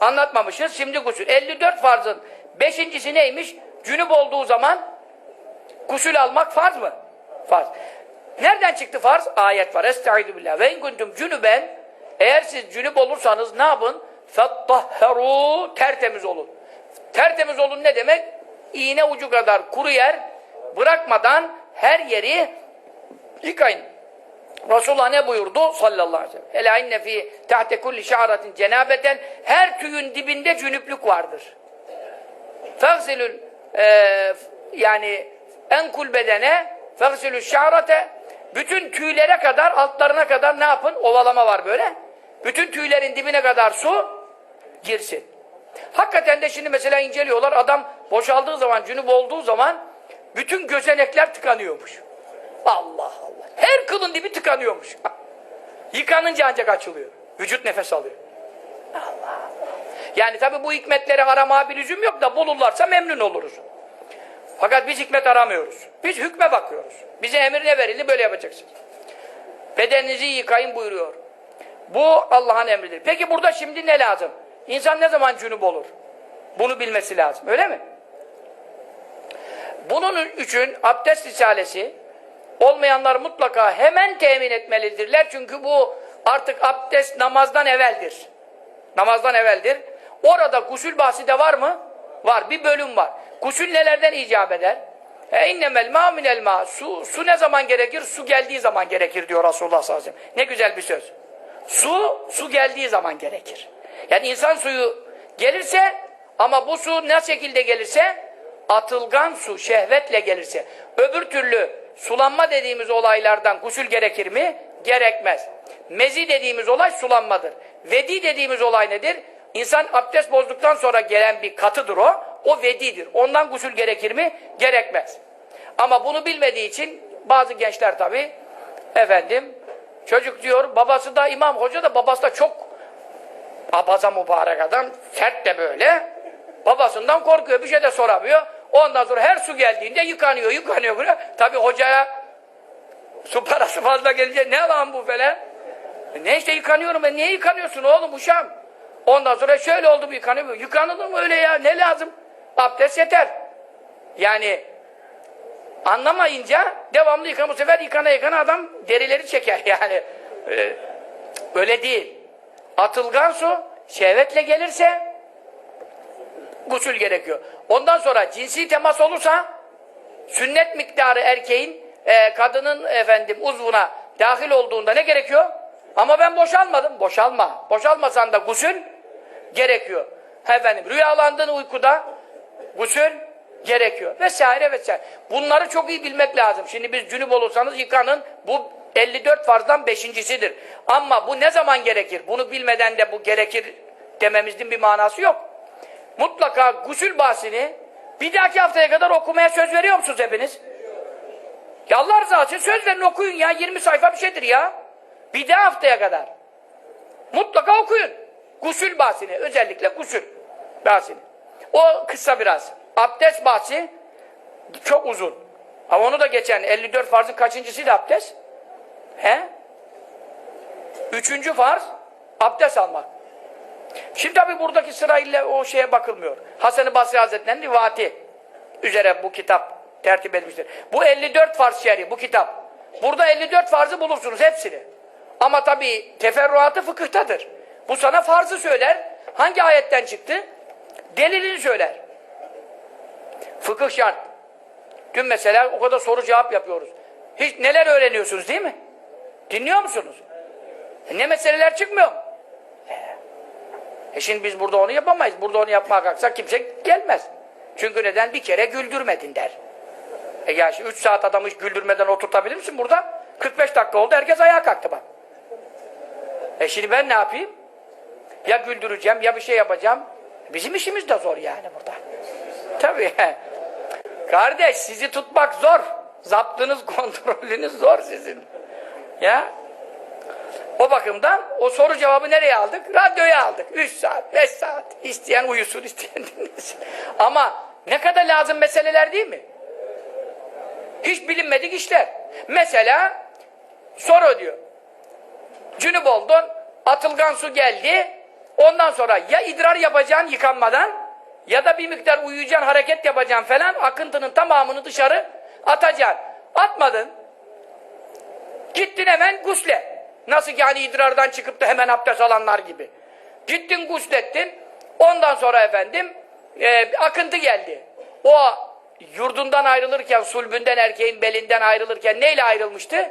Anlatmamışız. Şimdi gusül. 54 farzın beşincisi neymiş? Cünüp olduğu zaman gusül almak farz mı? Farz. Nereden çıktı farz? Ayet var. Estaizu billah. Ve in kuntum cünüben eğer siz cünüp olursanız ne yapın? Fettahheru tertemiz olun. Tertemiz olun ne demek? İğne ucu kadar kuru yer bırakmadan her yeri yıkayın. Resulullah ne buyurdu? Sallallahu aleyhi ve sellem. Ela inne fi tahte kulli şa'ratin cenabeten her tüyün dibinde cünüplük vardır. Fagsilül e, yani enkul bedene fagsilül şa'rate bütün tüylere kadar altlarına kadar ne yapın? Ovalama var böyle. Bütün tüylerin dibine kadar su girsin. Hakikaten de şimdi mesela inceliyorlar adam boşaldığı zaman, cünüp olduğu zaman bütün gözenekler tıkanıyormuş. Allah Allah. Her kılın dibi tıkanıyormuş. Yıkanınca ancak açılıyor. Vücut nefes alıyor. Allah Allah. Yani tabi bu hikmetleri aramaya bir lüzum yok da bulurlarsa memnun oluruz. Fakat biz hikmet aramıyoruz. Biz hükme bakıyoruz. Bize emir ne verildi böyle yapacaksınız. Bedeninizi yıkayın buyuruyor. Bu Allah'ın emridir. Peki burada şimdi ne lazım? İnsan ne zaman cünüp olur? Bunu bilmesi lazım. Öyle mi? Bunun için abdest risalesi olmayanlar mutlaka hemen temin etmelidirler. Çünkü bu artık abdest namazdan evveldir. Namazdan evveldir. Orada gusül bahsi de var mı? Var. Bir bölüm var. Gusül nelerden icap eder? E innemel ma minel ma. Su, su ne zaman gerekir? Su geldiği zaman gerekir diyor Resulullah sallallahu aleyhi ve sellem. Ne güzel bir söz. Su, su geldiği zaman gerekir. Yani insan suyu gelirse ama bu su ne şekilde gelirse atılgan su şehvetle gelirse öbür türlü sulanma dediğimiz olaylardan gusül gerekir mi? Gerekmez. Mezi dediğimiz olay sulanmadır. Vedi dediğimiz olay nedir? İnsan abdest bozduktan sonra gelen bir katıdır o. O vedidir. Ondan gusül gerekir mi? Gerekmez. Ama bunu bilmediği için bazı gençler tabi efendim çocuk diyor babası da imam hoca da babası da çok abaza mübarek adam sert de böyle babasından korkuyor bir şey de soramıyor ondan sonra her su geldiğinde yıkanıyor yıkanıyor tabi hocaya su parası fazla gelince ne lan bu falan? E ne işte yıkanıyorum ben. Niye yıkanıyorsun oğlum uşağım? Ondan sonra şöyle oldu bu yıkanıyor. Yıkanılır mı öyle ya? Ne lazım? Abdest yeter. Yani anlamayınca devamlı yıkan bu sefer yıkana yıkana adam derileri çeker. Yani ee, öyle değil. Atılgan su şehvetle gelirse gusül gerekiyor. Ondan sonra cinsi temas olursa sünnet miktarı erkeğin e, kadının efendim uzvuna dahil olduğunda ne gerekiyor? Ama ben boşalmadım. Boşalma. Boşalmasan da gusül gerekiyor. Efendim rüyalandığın uykuda gusül gerekiyor. Vesaire vesaire. Bunları çok iyi bilmek lazım. Şimdi biz cünüp olursanız yıkanın. Bu 54 farzdan beşincisidir. Ama bu ne zaman gerekir? Bunu bilmeden de bu gerekir dememizin bir manası yok. Mutlaka gusül bahsini bir dahaki haftaya kadar okumaya söz veriyor musunuz hepiniz? Ya Allah rızası için söz verin okuyun ya. 20 sayfa bir şeydir ya. Bir daha haftaya kadar. Mutlaka okuyun. Gusül bahsini. Özellikle gusül bahsini. O kısa biraz. Abdest bahsi çok uzun. Ama onu da geçen 54 farzın kaçıncısıydı abdest? He? Üçüncü farz abdest almak. Şimdi tabi buradaki sırayla o şeye bakılmıyor. Hasan-ı Basri Hazretleri'nin rivati üzere bu kitap tertip edilmiştir. Bu 54 farz şerhi bu kitap. Burada 54 farzı bulursunuz hepsini. Ama tabi teferruatı fıkıhtadır. Bu sana farzı söyler. Hangi ayetten çıktı? Delilini söyler. Fıkıh şart. Dün mesela o kadar soru cevap yapıyoruz. Hiç neler öğreniyorsunuz değil mi? Dinliyor musunuz? E ne meseleler çıkmıyor mu? E, şimdi biz burada onu yapamayız. Burada onu yapmaya kalksak kimse gelmez. Çünkü neden? Bir kere güldürmedin der. E ya şimdi 3 saat adamı hiç güldürmeden oturtabilir misin burada? 45 dakika oldu herkes ayağa kalktı bak. E şimdi ben ne yapayım? Ya güldüreceğim ya bir şey yapacağım. Bizim işimiz de zor yani burada. Tabii. Kardeş sizi tutmak zor. Zaptınız, kontrolünüz zor sizin. Ya. O bakımdan o soru cevabı nereye aldık? Radyoya aldık. 3 saat, 5 saat. İsteyen uyusun, isteyen dinlesin. Ama ne kadar lazım meseleler değil mi? Hiç bilinmedik işler. Mesela soru diyor. Cünüp oldun, atılgan su geldi. Ondan sonra ya idrar yapacaksın yıkanmadan ya da bir miktar uyuyacaksın, hareket yapacaksın falan. Akıntının tamamını dışarı atacaksın. Atmadın. Gittin hemen gusle. Nasıl ki hani idrardan çıkıp da hemen abdest alanlar gibi. Gittin guslettin. Ondan sonra efendim e, akıntı geldi. O yurdundan ayrılırken, sulbünden erkeğin belinden ayrılırken neyle ayrılmıştı?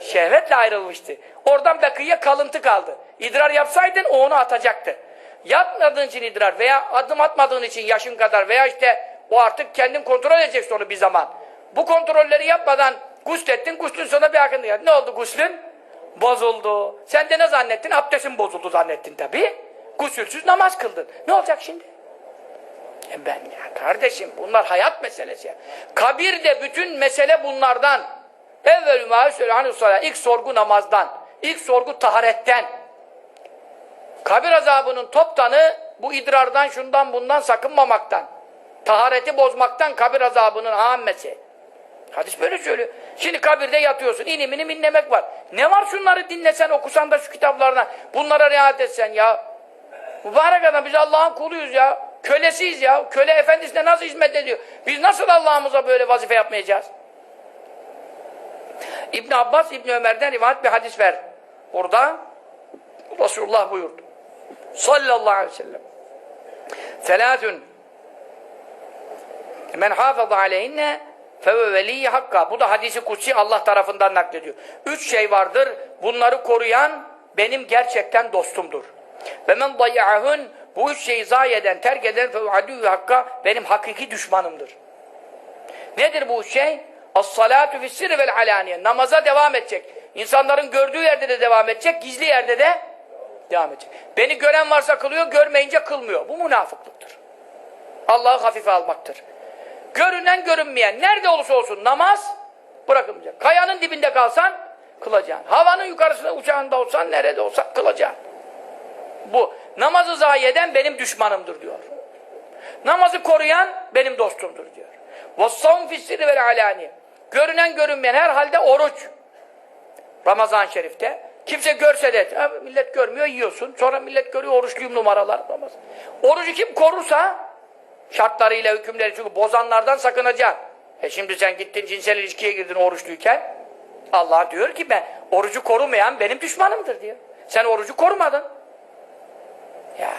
Şehvetle ayrılmıştı. Oradan bakıya kalıntı kaldı. İdrar yapsaydın o onu atacaktı. Yapmadığın için idrar veya adım atmadığın için yaşın kadar veya işte o artık kendin kontrol edeceksin onu bir zaman. Bu kontrolleri yapmadan guslettin, guslün sonra bir akıntı geldi. Ne oldu guslün? Bozuldu. Sen de ne zannettin? Abdestin bozuldu zannettin tabii. Gusülsüz namaz kıldın. Ne olacak şimdi? E ben ya kardeşim bunlar hayat meselesi. Kabirde bütün mesele bunlardan. Evvelü mâ söyle ilk sorgu namazdan. ilk sorgu taharetten. Kabir azabının toptanı bu idrardan şundan bundan sakınmamaktan. Tahareti bozmaktan kabir azabının ahammesi. Hadis böyle söylüyor. Şimdi kabirde yatıyorsun. İnim inim inlemek var. Ne var şunları dinlesen okusan da şu kitaplarına. Bunlara riayet etsen ya. Mübarek adam biz Allah'ın kuluyuz ya. Kölesiyiz ya. Köle efendisine nasıl hizmet ediyor? Biz nasıl Allah'ımıza böyle vazife yapmayacağız? İbn Abbas İbn Ömer'den rivayet bir hadis ver. Orada Resulullah buyurdu. Sallallahu aleyhi ve sellem. Selâthün men hafıza aleyhinne feve hakka. Bu da hadisi kutsi Allah tarafından naklediyor. Üç şey vardır. Bunları koruyan benim gerçekten dostumdur. Ve men dayya'ahun bu üç şeyi zayi eden, terk eden adüvü hakka benim hakiki düşmanımdır. Nedir bu üç şey? As-salatu fis-sirri vel alaniye. Namaza devam edecek. İnsanların gördüğü yerde de devam edecek, gizli yerde de devam edecek. Beni gören varsa kılıyor, görmeyince kılmıyor. Bu münafıklıktır. Allah'ı hafife almaktır. Görünen görünmeyen, nerede olursa olsun namaz bırakılmayacak. Kayanın dibinde kalsan kılacaksın. Havanın yukarısında uçağında olsan, nerede olsan kılacaksın. Bu. Namazı zayi eden benim düşmanımdır diyor. Namazı koruyan benim dostumdur diyor. وَالصَّوْمْ فِي السِّرِّ وَالْعَلَانِيَ Görünen görünmeyen her halde oruç. Ramazan-ı Şerif'te. Kimse görse de, ha, millet görmüyor yiyorsun. Sonra millet görüyor oruçluyum numaralar. Ramazan. Orucu kim korursa şartlarıyla, hükümleri çünkü bozanlardan sakınacaksın. E şimdi sen gittin cinsel ilişkiye girdin oruçluyken Allah diyor ki ben orucu korumayan benim düşmanımdır diyor. Sen orucu korumadın. Ya.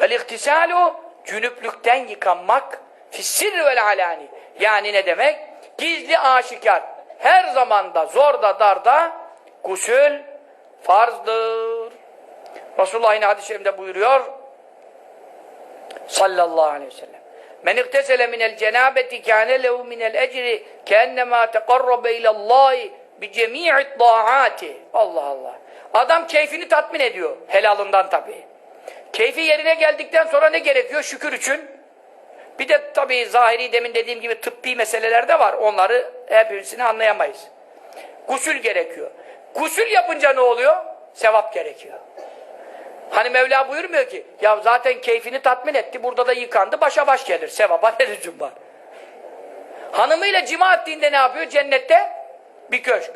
Vel ihtisalu cünüplükten yıkanmak fissirri vel alani. Yani ne demek? Gizli aşikar. Her zamanda zorda darda gusül farzdır. Resulullah yine hadis-i şerifte buyuruyor sallallahu aleyhi ve sellem. Men iktesele minel cenabeti kâne lehu minel ecri keennemâ teqarrabe ilallâhi bi cemî'i dâ'ati. Allah Allah. Adam keyfini tatmin ediyor. Helalından tabii. Keyfi yerine geldikten sonra ne gerekiyor? Şükür için. Bir de tabii zahiri demin dediğim gibi tıbbi meseleler de var. Onları hepsini anlayamayız. Gusül gerekiyor. Gusül yapınca ne oluyor? Sevap gerekiyor. Hani Mevla buyurmuyor ki ya zaten keyfini tatmin etti burada da yıkandı başa baş gelir. Sevaba ne lüzum var? Hanımıyla cima ettiğinde ne yapıyor? Cennette bir köşk.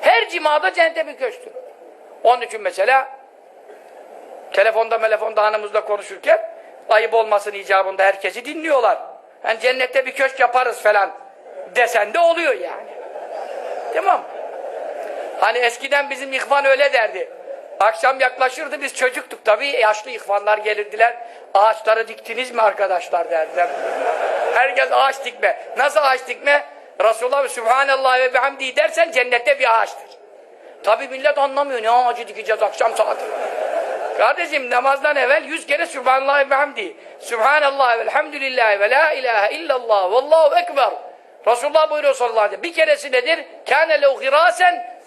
Her cimada cennette bir köşktür. Onun için mesela telefonda telefonda hanımızla konuşurken ayıp olmasın icabında herkesi dinliyorlar. Yani cennette bir köşk yaparız falan desen de oluyor yani. Tamam Hani eskiden bizim ihvan öyle derdi. Akşam yaklaşırdı biz çocuktuk tabii. Yaşlı ihvanlar gelirdiler. Ağaçları diktiniz mi arkadaşlar derdiler. Herkes ağaç dikme. Nasıl ağaç dikme? Resulullah Sübhanallah ve bihamdi dersen cennette bir ağaçtır. Tabii millet anlamıyor. Ne ağacı dikeceğiz akşam saati. Kardeşim namazdan evvel yüz kere Sübhanallah ve hamdi. Sübhanallah ve elhamdülillah ve la ilahe illallah ve allahu ekber. Resulullah buyuruyor sallallahu aleyhi ve sellem. Bir keresi nedir? Kâne lev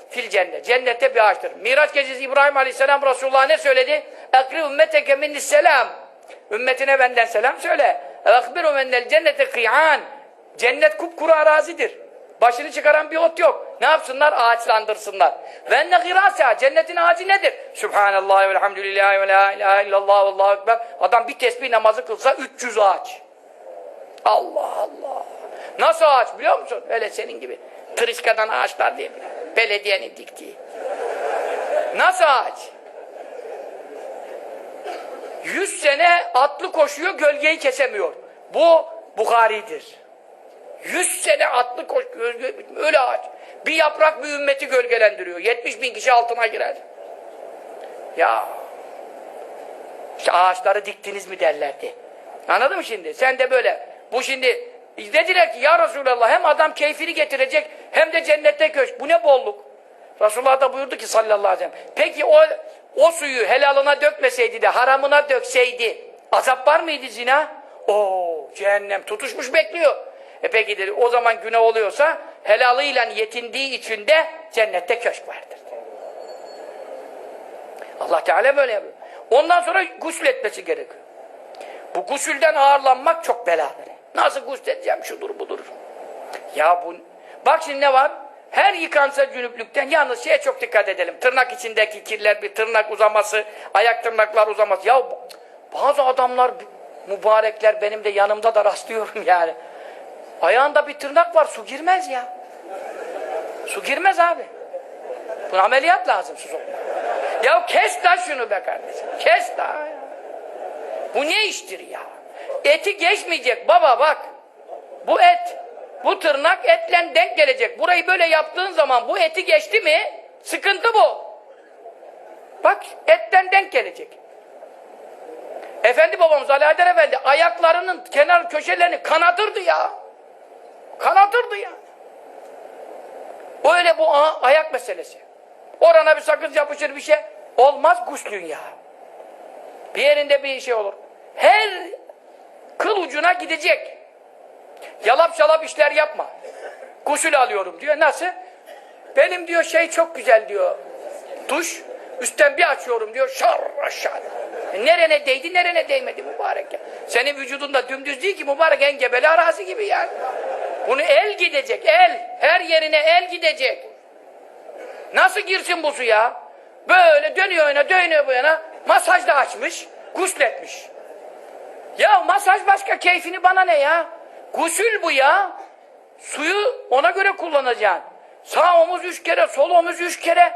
fil cennet. Cennette bir ağaçtır. Miraç gecesi İbrahim aleyhisselam Resulullah ne söyledi? Ekri ümmeteke minnis selam. Ümmetine benden selam söyle. Ekbiru mennel cennete kıy'an. Cennet kupkuru arazidir. Başını çıkaran bir ot yok. Ne yapsınlar? Ağaçlandırsınlar. Ve enne girasa. Cennetin ağacı nedir? Subhanallah ve elhamdülillahi ve la ilahe illallah ve allahu ekber. Adam bir tesbih namazı kılsa 300 ağaç. Allah Allah. Nasıl ağaç biliyor musun? Öyle senin gibi. Tırışkadan ağaçlar diye belediyenin diktiği. Nasıl ağaç? sene atlı koşuyor, gölgeyi kesemiyor. Bu Bukhari'dir. Yüz sene atlı koşuyor, öyle ağaç. Bir yaprak bir ümmeti gölgelendiriyor. 70 bin kişi altına girer. Ya işte ağaçları diktiniz mi derlerdi. Anladın mı şimdi? Sen de böyle. Bu şimdi dediler ki ya Resulallah hem adam keyfini getirecek hem de cennette köşk. Bu ne bolluk? Resulullah da buyurdu ki sallallahu aleyhi ve sellem. Peki o o suyu helalına dökmeseydi de haramına dökseydi azap var mıydı zina? Oo cehennem tutuşmuş bekliyor. E peki dedi o zaman günah oluyorsa helalıyla yetindiği için de cennette köşk vardır. Allah Teala böyle yapıyor. Ondan sonra gusül etmesi gerekiyor. Bu gusülden ağırlanmak çok beladır. Nasıl gusledeceğim şudur budur. Ya bu... Bak şimdi ne var? Her yıkansa cünüplükten yalnız şeye çok dikkat edelim. Tırnak içindeki kirler, bir tırnak uzaması, ayak tırnaklar uzaması. Ya bazı adamlar, mübarekler benim de yanımda da rastlıyorum yani. Ayağında bir tırnak var, su girmez ya. Su girmez abi. Buna ameliyat lazım su. Ya kes da şunu be kardeşim. Kes da. Bu ne iştir ya? Eti geçmeyecek baba bak. Bu et, bu tırnak etle denk gelecek. Burayı böyle yaptığın zaman bu eti geçti mi sıkıntı bu. Bak etten denk gelecek. Efendi babamız Ali Efendi ayaklarının kenar köşelerini kanatırdı ya. Kanatırdı ya. Öyle bu aha, ayak meselesi. Orana bir sakız yapışır bir şey. Olmaz guslün ya. Bir yerinde bir şey olur. Her kıl ucuna gidecek. Yalap şalap işler yapma. Gusül alıyorum diyor. Nasıl? Benim diyor şey çok güzel diyor. Duş. Üstten bir açıyorum diyor. Şar aşağı. E nerene değdi nerene değmedi mübarek ya. Senin vücudunda dümdüz değil ki mübarek engebeli arazi gibi yani. Bunu el gidecek el. Her yerine el gidecek. Nasıl girsin bu suya? Böyle dönüyor öne dönüyor bu yana. Masaj da açmış. Gusletmiş. Ya masaj başka keyfini bana ne ya? Gusül bu ya. Suyu ona göre kullanacaksın. Sağ omuz üç kere, sol omuz üç kere.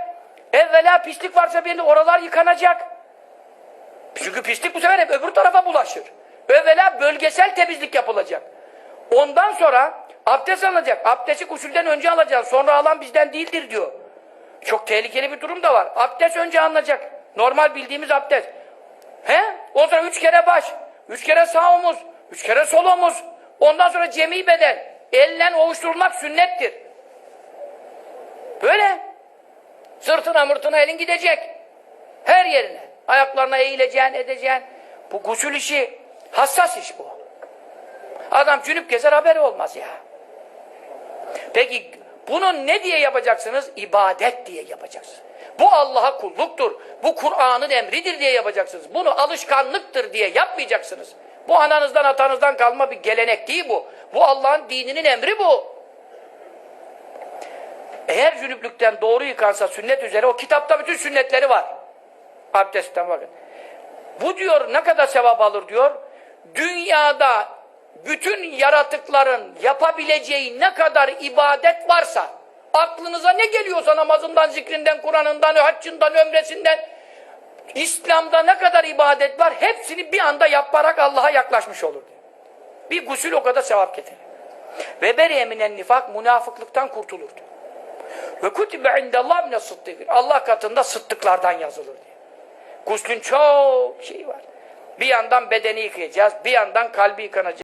Evvela pislik varsa belli oralar yıkanacak. Çünkü pislik bu sefer hep öbür tarafa bulaşır. Evvela bölgesel temizlik yapılacak. Ondan sonra abdest alınacak. Abdesti gusülden önce alacaksın. Sonra alan bizden değildir diyor. Çok tehlikeli bir durum da var. Abdest önce alınacak. Normal bildiğimiz abdest. He? O sonra üç kere baş, üç kere sağ omuz, üç kere sol omuz. Ondan sonra cemi beden. Elle ovuşturulmak sünnettir. Böyle. Sırtına mırtına elin gidecek. Her yerine. Ayaklarına eğileceksin, edeceksin. Bu gusül işi hassas iş bu. Adam cünüp gezer haberi olmaz ya. Peki bunu ne diye yapacaksınız? İbadet diye yapacaksınız. Bu Allah'a kulluktur. Bu Kur'an'ın emridir diye yapacaksınız. Bunu alışkanlıktır diye yapmayacaksınız. Bu ananızdan atanızdan kalma bir gelenek değil bu. Bu Allah'ın dininin emri bu. Eğer cünüplükten doğru yıkansa sünnet üzere o kitapta bütün sünnetleri var. Abdestten bakın. Bu diyor ne kadar sevap alır diyor. Dünyada bütün yaratıkların yapabileceği ne kadar ibadet varsa aklınıza ne geliyorsa namazından, zikrinden, Kur'an'ından, haccından, ömresinden İslam'da ne kadar ibadet var hepsini bir anda yaparak Allah'a yaklaşmış olur. diyor. Bir gusül o kadar sevap getirir. Ve beriye minen nifak münafıklıktan kurtulur diyor. Ve kutibe indallah mine sıddıkın. Allah katında sıddıklardan yazılır diyor. Guslün çok şeyi var. Bir yandan bedeni yıkayacağız, bir yandan kalbi yıkanacak.